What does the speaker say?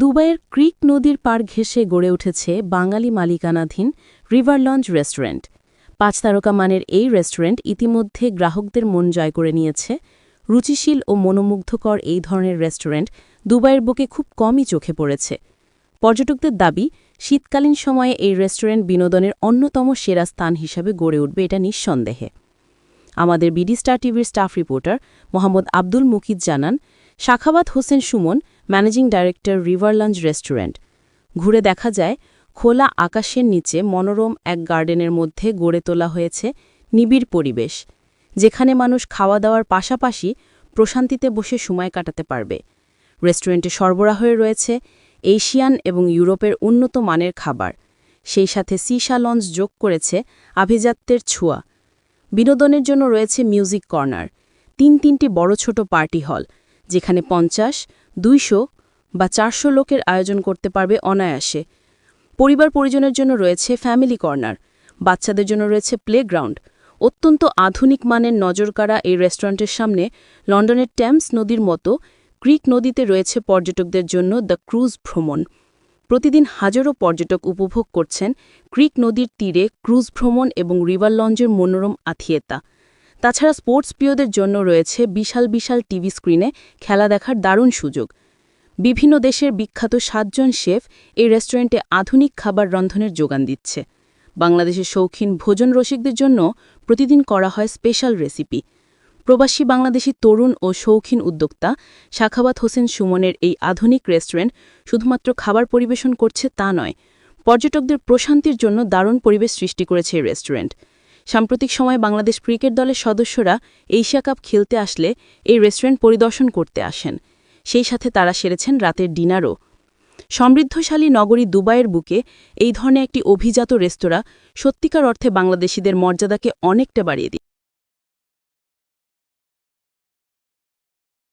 দুবাইয়ের ক্রিক নদীর পার ঘেঁষে গড়ে উঠেছে বাঙালি মালিকানাধীন রিভার লঞ্চ রেস্টুরেন্ট। পাঁচ তারকা মানের এই রেস্টুরেন্ট ইতিমধ্যে গ্রাহকদের মন জয় করে নিয়েছে। রুচিশীল ও মনোমুগ্ধকর এই ধরনের রেস্টুরেন্ট দুবাইয়ের বুকে খুব কমই চোখে পড়েছে। পর্যটকদের দাবি, শীতকালীন সময়ে এই রেস্টুরেন্ট বিনোদনের অন্যতম সেরা স্থান হিসাবে গড়ে উঠবে এটা নিঃসন্দেহে। আমাদের বিডি স্টার টিভির স্টাফ রিপোর্টার মোহাম্মদ আব্দুল মুকিদ জানান Shakhawat Hossain Sumon managing director river launch restaurant. ঘুরে দেখা যায়, খোলা আকাশের নিচে মনোরম এক গার্ডেনের মধ্যে গড়ে তোলা হয়েছে নিবিড় পরিবেশ, যেখানে মানুষ খাওয়া দাওয়ার পাশাপাশি প্রশান্তিতে বসে সময় কাটাতে পারবে। রেস্টুরেন্টে সরবরাহে রয়েছে এশিয়ান এবং ইউরোপের উন্নত মানের খাবার। সেই সাথে সিসা লঞ্চ যোগ করেছে আভিজাত্যের ছোঁয়া। বিনোদনের জন্য রয়েছে মিউজিক কর্নার, তিন তিনটি বড় ছোট পার্টি হল, যেখানে পঞ্চাশ দুইশো বা চারশো লোকের আয়োজন করতে পারবে অনায়াসে। পরিবার পরিজনের জন্য রয়েছে ফ্যামিলি কর্নার, বাচ্চাদের জন্য রয়েছে প্লেগ্রাউন্ড। অত্যন্ত আধুনিক মানের নজরকাড়া এই রেস্টুরেন্টের সামনে লন্ডনের ট্যামস নদীর মতো ক্রিক নদীতে রয়েছে পর্যটকদের জন্য দ্য ক্রুজ ভ্রমণ। প্রতিদিন হাজারো পর্যটক উপভোগ করছেন ক্রিক নদীর তীরে ক্রুজ ভ্রমণ এবং রিভার লঞ্জের মনোরম আথিয়েতা তাছাড়া স্পোর্টস প্রিয়দের জন্য রয়েছে বিশাল বিশাল টিভি স্ক্রিনে খেলা দেখার দারুণ সুযোগ। বিভিন্ন দেশের বিখ্যাত সাতজন শেফ এই রেস্টুরেন্টে আধুনিক খাবার রন্ধনের যোগান দিচ্ছে। বাংলাদেশের শৌখিন ভোজন রসিকদের জন্য প্রতিদিন করা হয় স্পেশাল রেসিপি। প্রবাসী বাংলাদেশি তরুণ ও শৌখিন উদ্যোক্তা শাখাবাত হোসেন সুমনের এই আধুনিক রেস্টুরেন্ট শুধুমাত্র খাবার পরিবেশন করছে তা নয়, পর্যটকদের প্রশান্তির জন্য দারুণ পরিবেশ সৃষ্টি করেছে এই রেস্টুরেন্ট। সাম্প্রতিক সময়ে বাংলাদেশ ক্রিকেট দলের সদস্যরা এশিয়া কাপ খেলতে আসলে এই রেস্টুরেন্ট পরিদর্শন করতে আসেন। সেই সাথে তারা সেরেছেন রাতের ডিনারও। সমৃদ্ধশালী নগরী দুবাইয়ের বুকে এই ধরনের একটি অভিজাত রেস্তোরাঁ সত্যিকার অর্থে বাংলাদেশিদের মর্যাদাকে অনেকটা বাড়িয়ে দিই